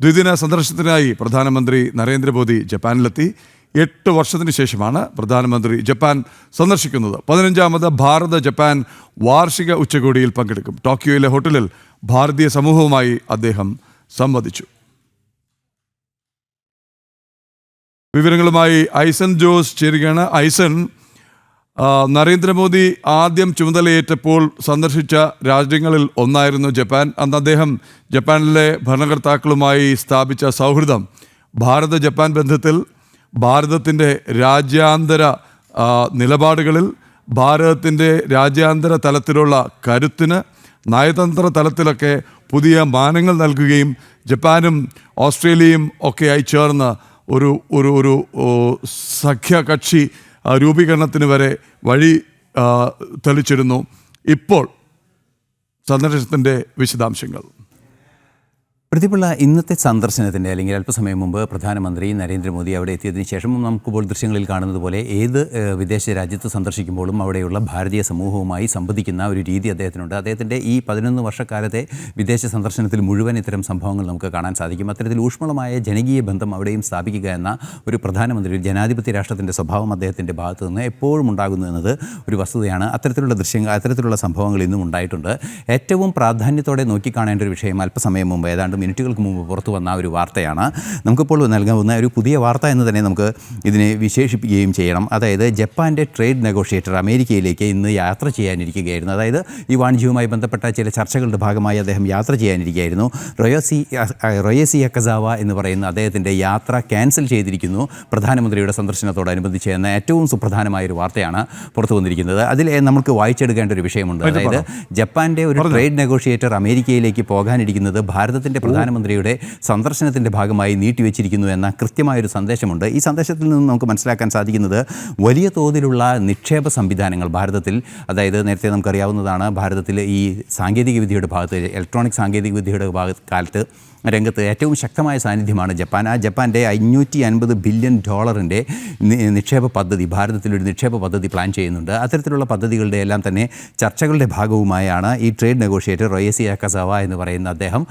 ദ്വിദിന സന്ദർശനത്തിനായി പ്രധാനമന്ത്രി നരേന്ദ്രമോദി ജപ്പാനിലെത്തി. എട്ട് വർഷത്തിന് ശേഷമാണ് പ്രധാനമന്ത്രി ജപ്പാൻ സന്ദർശിക്കുന്നത്. പതിനഞ്ചാമത് ഭാരത ജപ്പാൻ വാർഷിക ഉച്ചകോടിയിൽ പങ്കെടുക്കും. ടോക്കിയോയിലെ ഹോട്ടലിൽ ഭാരതീയ സമൂഹവുമായി അദ്ദേഹം സംവദിച്ചു. വിവരങ്ങളുമായി ഐസൻ ജോസ് ചേരുകയാണ്. ഐസൻ ആ, നരേന്ദ്രമോദി ആദ്യം ചുമതലയേറ്റപ്പോൾ സന്ദർശിച്ച രാജ്യങ്ങളിൽ ഒന്നായിരുന്നു ജപ്പാൻ. അന്ന് അദ്ദേഹം ജപ്പാനിലെ ഭരണകർത്താക്കളുമായി സ്ഥാപിച്ച സൗഹൃദം. ഭാരത ജപ്പാൻ ബന്ധത്തിൽ ഭാരതത്തിന്റെ രാജ്യാന്തര നിലപാടുകളിൽ ഭാരതത്തിന്റെ രാജ്യാന്തര തലത്തിലുള്ള കരുത്തിന് നയതന്ത്ര തലത്തിലൊക്കെ പുതിയ മാനങ്ങൾ നൽകുകയും ജപ്പാനും ഓസ്ട്രേലിയയും ഒക്കെയായി ചേർന്ന് ഒരു ഒരു ഒരു സഖ്യകക്ഷി രൂപീകരണത്തിന് വരെ വഴി തെളിച്ചിരുന്നു ഇപ്പോൾ സന്ദർശനത്തിന്റെ വിശദാംശങ്ങൾ. പ്രതിപിള്ള ഇന്നത്തെ സന്ദർശനത്തിന്റെ അല്ലെങ്കിൽ അല്പസമയം മുമ്പ് പ്രധാനമന്ത്രി നരേന്ദ്രമോദി അവിടെ എത്തിയതിനു ശേഷം നമുക്കിപ്പോൾ ദൃശ്യങ്ങളിൽ കാണുന്നത് പോലെ ഏത് വിദേശ രാജ്യത്ത് സന്ദർശിക്കുമ്പോഴും അവിടെയുള്ള ഭാരതീയ സമൂഹവുമായി സംവദിക്കുന്ന ഒരു രീതി അദ്ദേഹത്തിനുണ്ട്. അദ്ദേഹത്തിന്റെ ഈ പതിനൊന്ന് വർഷക്കാലത്തെ വിദേശ സന്ദർശനത്തിൽ മുഴുവൻ ഇത്തരം സംഭവങ്ങൾ നമുക്ക് കാണാൻ സാധിക്കും. അത്തരത്തിൽ ഊഷ്മളമായ ജനകീയ ബന്ധം അവിടെയും സ്ഥാപിക്കുക എന്ന ഒരു പ്രധാനമന്ത്രി ഒരു ജനാധിപത്യ രാഷ്ട്രത്തിന്റെ സ്വഭാവം അദ്ദേഹത്തിന്റെ ഭാഗത്തു നിന്ന് എപ്പോഴും ഉണ്ടാകുന്നു എന്നത് ഒരു വസ്തുതയാണ്. അത്തരത്തിലുള്ള ദൃശ്യങ്ങൾ അത്തരത്തിലുള്ള സംഭവങ്ങൾ ഇന്നും ഉണ്ടായിട്ടുണ്ട്. ഏറ്റവും പ്രാധാന്യത്തോടെ നോക്കിക്കാണേണ്ട ഒരു വിഷയം അല്പസമയം മുമ്പ് ഏതാണ്ട് മിനിറ്റുകൾക്ക് മുമ്പ് പുറത്തു വന്ന ഒരു വാർത്തയാണ്. നമുക്കിപ്പോൾ നൽകാവുന്ന ഒരു പുതിയ വാർത്ത എന്ന് തന്നെ നമുക്ക് ഇതിനെ വിശേഷിപ്പിക്കുകയും ചെയ്യണം. അതായത് ജപ്പാന്റെ ട്രേഡ് നെഗോഷിയേറ്റർ അമേരിക്കയിലേക്ക് ഇന്ന് യാത്ര ചെയ്യാനിരിക്കുകയായിരുന്നു. അതായത് ഈ വാണിജ്യവുമായി ബന്ധപ്പെട്ട ചില ചർച്ചകളുടെ ഭാഗമായി അദ്ദേഹം യാത്ര ചെയ്യാനിരിക്കുകയായിരുന്നു. റൊയോസി റൊയേസി അക്കസാവ എന്ന് പറയുന്ന അദ്ദേഹത്തിന്റെ യാത്ര ക്യാൻസൽ ചെയ്തിരിക്കുന്നു. പ്രധാനമന്ത്രിയുടെ സന്ദർശനത്തോടനുബന്ധിച്ച് എന്ന ഏറ്റവും സുപ്രധാനമായ ഒരു വാർത്തയാണ് പുറത്തു വന്നിരിക്കുന്നത്. അതിൽ നമുക്ക് വായിച്ചെടുക്കേണ്ട ഒരു വിഷയമുണ്ട്. അതായത് ജപ്പാന്റെ ഒരു ട്രേഡ് നെഗോഷിയേറ്റർ അമേരിക്കയിലേക്ക് പോകാനിരിക്കുന്നത് ഭാരതത്തിന്റെ പ്രധാനമന്ത്രിയുടെ സന്ദർശനത്തിന്റെ ഭാഗമായി നീട്ടിവെച്ചിരിക്കുന്നു എന്ന കൃത്യമായൊരു സന്ദേശമുണ്ട്. ഈ സന്ദേശത്തിൽ നിന്ന് നമുക്ക് മനസ്സിലാക്കാൻ സാധിക്കുന്നത് വലിയ തോതിലുള്ള നിക്ഷേപ സംവിധാനങ്ങൾ ഭാരതത്തിൽ അതായത് നേരത്തെ നമുക്കറിയാവുന്നതാണ് ഭാരതത്തിൽ ഈ സാങ്കേതിക വിദ്യയുടെ ഭാഗത്ത് ഇലക്ട്രോണിക് സാങ്കേതിക വിദ്യയുടെ ഭാഗ കാലത്ത് രംഗത്ത് ഏറ്റവും ശക്തമായ സാന്നിധ്യമാണ് ജപ്പാൻ. ആ ജപ്പാന്റെ അഞ്ഞൂറ്റി അൻപത് ബില്യൺ ഡോളറിന്റെ നിക്ഷേപ പദ്ധതി ഭാരതത്തിലൊരു നിക്ഷേപ പദ്ധതി പ്ലാൻ ചെയ്യുന്നുണ്ട്. അത്തരത്തിലുള്ള പദ്ധതികളുടെ എല്ലാം തന്നെ ചർച്ചകളുടെ ഭാഗവുമായാണ് ഈ ട്രേഡ് നെഗോഷിയേറ്റർ റൊയേസി അക്കസവ എന്ന് പറയുന്ന അദ്ദേഹം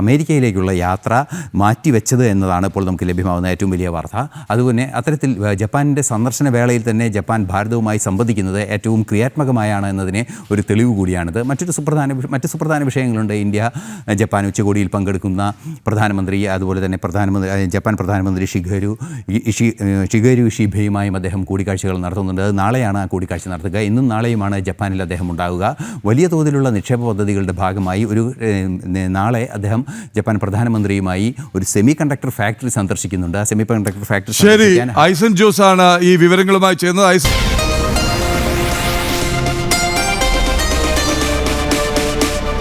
അമേരിക്കയിലേക്കുള്ള യാത്ര മാറ്റിവെച്ചത് എന്നതാണ് ഇപ്പോൾ നമുക്ക് ലഭ്യമാകുന്ന ഏറ്റവും വലിയ വാർത്ത. അതുപോലെ അത്തരത്തിൽ ജപ്പാനിന്റെ സന്ദർശന വേളയിൽ തന്നെ ജപ്പാൻ ഭാരതവുമായി സംവദിക്കുന്നത് ഏറ്റവും ക്രിയാത്മകമായാണ് എന്നതിന് ഒരു തെളിവ് കൂടിയാണിത്. മറ്റൊരു സുപ്രധാന മറ്റ് സുപ്രധാന വിഷയങ്ങളുണ്ട്. ഇന്ത്യ ജപ്പാൻ ഉച്ചകോടിയിൽ പങ്കെടുക്കുന്ന പ്രധാനമന്ത്രി അതുപോലെ തന്നെ പ്രധാനമന്ത്രി ജപ്പാൻ പ്രധാനമന്ത്രി ഷിഗരു ഇഷി ഷിഗരു ഷിബയുമായും അദ്ദേഹം കൂടിക്കാഴ്ചകൾ നടത്തുന്നുണ്ട്. അത് നാളെയാണ് ആ കൂടിക്കാഴ്ച നടത്തുക. ഇന്നും നാളെയുമാണ് ജപ്പാനിൽ അദ്ദേഹം ഉണ്ടാവുക. വലിയ തോതിലുള്ള നിക്ഷേപ പദ്ധതികളുടെ ഭാഗമായി ഒരു നാളെ അദ്ദേഹം ജപ്പാൻ പ്രധാനമന്ത്രിയുമായി ഒരു സെമി കണ്ടക്ടർ ഫാക്ടറി സന്ദർശിക്കുന്നുണ്ട്. ആ സെമി കണ്ടക്ടർ ഫാക്ടറി ശരി ഐസൻ ജോസ് ആണ് ഈ വിവരങ്ങളുമായി ചേർന്നത്. ഐസൻ